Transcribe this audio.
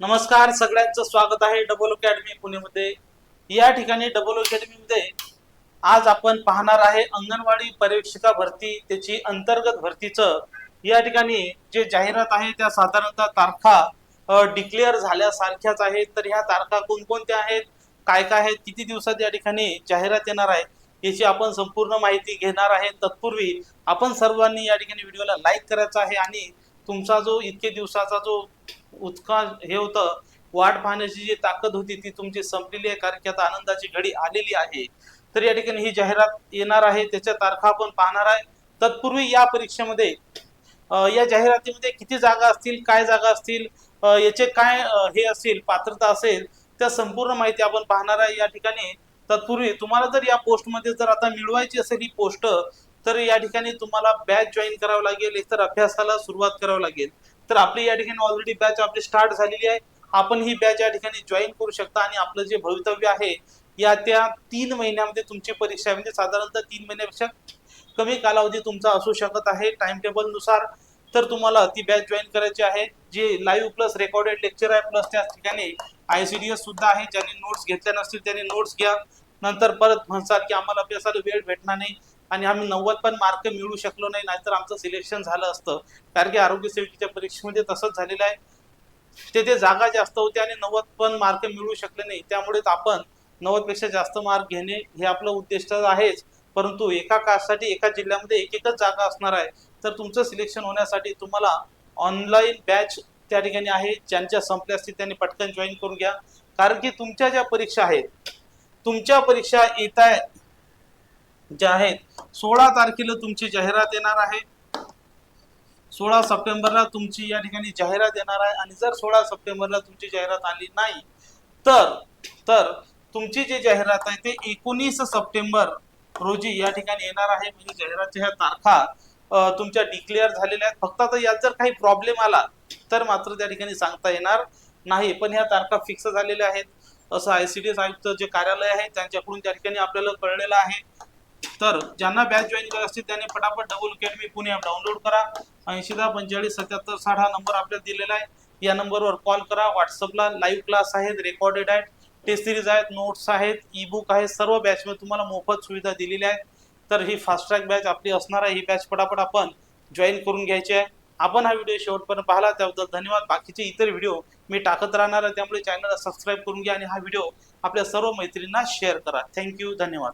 नमस्कार सगळ्यांचं स्वागत आहे डबल अकॅडमी पुणेमध्ये. या ठिकाणी डबल अकॅडमीमध्ये आज आपण पाहणार आहे अंगणवाडी पर्यवेक्षिका भरती त्याची अंतर्गत भरतीचं. या ठिकाणी जे जाहिरात आहे त्या साधारणतः तारखा डिक्लेअर झाल्यासारख्याच आहेत. तर ह्या तारखा कोणकोणत्या आहेत? काय काय आहेत? किती दिवसात या ठिकाणी जाहिरात येणार आहे? याची आपण संपूर्ण माहिती घेणार आहे. तत्पूर्वी आपण सर्वांनी या ठिकाणी व्हिडिओला लाईक करायचा आहे आणि तुमचा जो इतके दिवसाचा जो उत्काळ हे होतं. वाट पाहण्याची जी ताकद होती ती तुमची संपलेली आहे कारण की आता आनंदाची घडी आलेली आहे. तर या ठिकाणी ही जाहिरात येणार आहे त्याच्या तारखा आपण पाहणार आहे. तत्पूर्वी या परीक्षेमध्ये या जाहिरातीमध्ये किती जागा असतील काय जागा असतील याचे काय हे असतील पात्रता असेल त्या संपूर्ण माहिती आपण पाहणार आहे. या ठिकाणी तत्पूर्वी तुम्हाला जर या पोस्टमध्ये जर आता मिळवायची असेल ही पोस्ट तर या ठिकाणी तुम्हाला बॅच जॉईन करावं लागेल एकतर अभ्यासाला सुरुवात करावं लागेल. तर आपली या ठिकाणी ऑलरेडी बॅच आपली स्टार्ट झालेली आहे. आपण ही बॅच या ठिकाणी जॉईन करू शकता आणि आपलं जे भवितव्य आहे या त्या तीन महिन्यामध्ये तुमची परीक्षा म्हणजे साधारणतः तीन महिन्यापेक्षा कमी कालावधी तुमचा असू शकत आहे. टाइम टेबलनुसार तर तुम्हाला ती बॅच जॉईन करायची आहे. जे लाईव्ह प्लस रेकॉर्डेड लेक्चर आहे प्लस त्या ठिकाणी आय सी डी एस सुद्धा आहे. ज्यांनी नोट्स घेतल्या नसतील त्यांनी नोट्स घ्या. नंतर परत म्हणसाल की आम्हाला अभ्यासाला वेळ भेटणार नाही. आणि आम्ही नव्वद पण मार्क मिळू शकलो नाही नाहीतर आमचं सिलेक्शन झालं असतं. कारण की आरोग्य सेविकेच्या परीक्षेमध्ये तसंच झालेलं आहे. तेथे जागा जास्त होती आणि नव्वद पण मार्क मिळू शकले नाही त्यामुळेच आपण नव्वदपेक्षा जास्त मार्क घेणे हे आपलं उद्दिष्ट आहेच. परंतु एका कास्टसाठी एका जिल्ह्यामध्ये एक एकच जागा असणार आहे. तर तुमचं सिलेक्शन होण्यासाठी तुम्हाला ऑनलाईन बॅच त्या ठिकाणी आहे ज्यांच्या संपल्या असतील त्यांनी पटकन जॉईन करून घ्या. कारण की तुमच्या ज्या परीक्षा आहेत तुमच्या परीक्षा येत आहेत ज्या आहेत सोळा तारखेला तुमची जाहिरात येणार आहे. सोळा सप्टेंबरला तुमची या ठिकाणी जाहिरात येणार आहे आणि जर सोळा सप्टेंबरला तुमची जाहिरात आली नाही तर तर तुमची जी जाहिरात आहे ते एकोणीस सप्टेंबर रोजी या ठिकाणी येणार आहे. म्हणजे जाहिरातच्या ह्या तारखा तुमच्या डिक्लेअर झालेल्या आहेत. फक्त आता यात जर काही प्रॉब्लेम आला तर मात्र त्या ठिकाणी सांगता येणार नाही. पण ह्या तारखा फिक्स झालेल्या आहेत. असं आय सी आयसीडीएस आयुक्त जे कार्यालय आहे त्यांच्याकडून त्या ठिकाणी आपल्याला कळलेलं आहे. तर ज्यांना बॅच जॉईन करायची असतील त्यांनी पटापट double academy Pune app download करा. ऐंशी दहा पंचेचाळीस सत्याहत्तर साठ हा नंबर आपल्याला दिलेला आहे. या नंबरवर कॉल करा. व्हॉट्सअपला लाईव्ह क्लास आहेत रेकॉर्डेड आहेत. टेस्ट सिरीज आहेत नोट्स आहेत ई बुक आहेत. सर्व बॅचमध्ये तुम्हाला मोफत सुविधा दिलेल्या आहेत. तर ही फास्ट ट्रॅक बॅच आपली असणार आहे. ही बॅच पटापट आपण जॉईन करून घ्यायची आहे. आपण हा व्हिडिओ शेवटपर्यंत पाहिला त्याबद्दल धन्यवाद. बाकीचे इतर व्हिडिओ मी टाकत राहणार आहे. त्यामुळे चॅनलला सबस्क्राईब करून घ्या आणि हा व्हिडिओ आपल्या सर्व मैत्रिणींना शेअर करा. थँक्यू धन्यवाद.